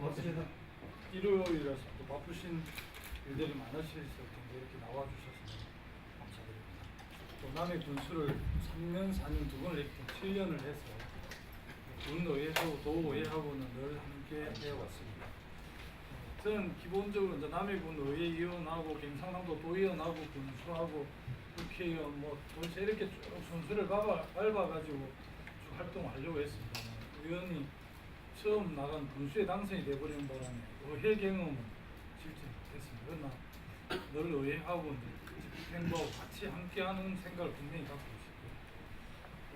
어쨌든 일요일이라서 또 바쁘신 일들이 많으실 텐데 이렇게 나와주셔서 감사드립니다. 또 남의 군수를 3년, 4년 두 번을 했기 7년을 해서 군 의회하고 도 의회하고는 늘 함께 해왔습니다. 어, 저는 기본적으로 이제 남해군 의회위원하고 경상남도 도의원하고 군수하고 국회의원 뭐 도대체 이렇게 쭉 밟아, 밟아가지고 쭉 활동하려고 했습니다. 의원이 처음 나간 군수에 당선이 돼버리는 바람에 의회 경험은 실제 못했습니다. 그러나 늘 의회하고 행보하고 같이 함께하는 생각을 분명히 갖고 있었고요.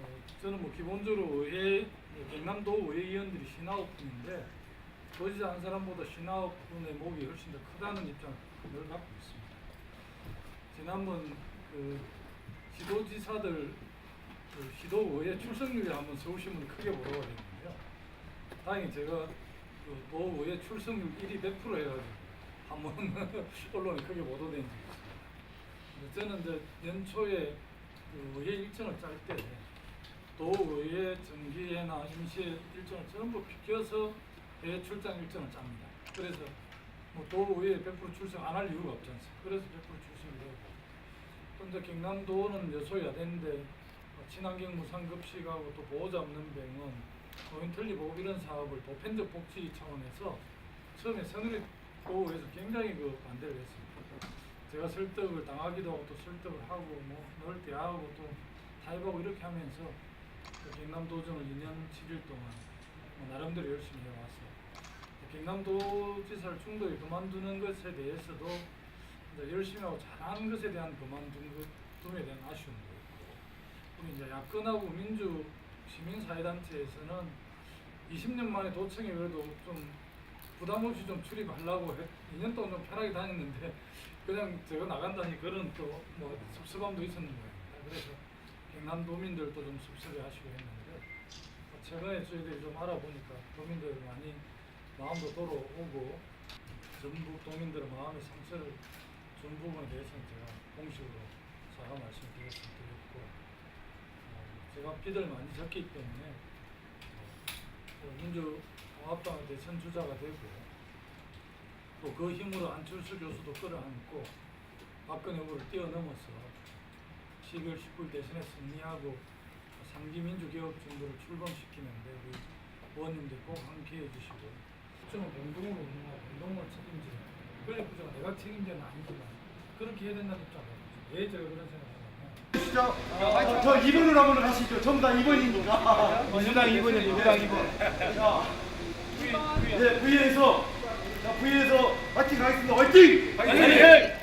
어, 저는 뭐 기본적으로 의회 경남도 의회의원들이 신화오픈인데 도지사 한 사람보다 신화오픈의 목이 훨씬 더 크다는 입장을 늘 갖고 있습니다. 지난번 그 시도지사들 그 시도의회 출석률이 한번 서울신문 크게 보도가 됐는데요. 다행히 제가 그 도의회 출석률 1위 100% 해가지고 한번 언론에 크게 보도된 적이. 근데 저는 이제 연초에 그 의회 일정을 짤 때 도의회 정기회나 임시회 일정을 전부 비껴서 회의 출장 일정을 짭니다. 그래서 뭐 도의회 100% 출석 안 할 이유가 없지 않습니까? 그래서 100% 출석을 하고 또 이제 경남도는 여소야대인데 어, 친환경 무상급식하고 또 보호자 없는 병원, 노인틀리 보호 이런 사업을 보편적 복지 차원에서 처음에 선의를 도에서 굉장히 그 반대를 했습니다. 제가 설득을 당하기도 하고 또 설득을 하고 뭐늘 대하고 또 타협하고 이렇게 하면서 그 경남도정을 2년 7일 동안 뭐 나름대로 열심히 해왔어요. 경남도지사를 중도에 그만두는 것에 대해서도 열심히 하고 잘하는 것에 대한 그만둔 것에 대한 아쉬움도 있고 우리 이제 야권하고 민주 시민사회단체에서는 20년 만에 도청에 그래도 좀 부담 없이 좀 출입하려고 했, 2년 동안 좀 편하게 다녔는데 그냥 제가 나간다니 그런 또 뭐 섭섭함도 있었는 모양입니다. 그래서 경남 도민들도 좀 섭섭해하시고 했는데 뭐 최근에 저희들이 좀 알아보니까 도민들 많이 마음도 돌아오고 전북 도민들의 마음의 상처를 준 부분에 대해서는 제가 공식으로 사과 말씀드렸으면 드렸고 어, 제가 피드를 많이 졌기 때문에 어, 민주통합당의 대선 주자가 되고 또 그 힘으로 안철수 교수도 끌어안고 박근혜 후보를 뛰어넘어서 12월 19일 대선에 승리하고 3기 민주개혁 정부를 출범시키는데 우리 의원님들 꼭 함께 해 주시고 국정을 공동으로 운영하고 공동으로 책임지는 권력구조가 내가 책임자는 아니지만 그렇게 해야 된다는 입장이에요. 왜 제가 그런 생각을 하냐면 저 2번으로 한번 가시죠. 전부 다 2번입니다. 민주당 2번이요, 민주당 2번. 자, 네, V에서 자, V에서 파이팅 가겠습니다. 화이팅! 화이팅!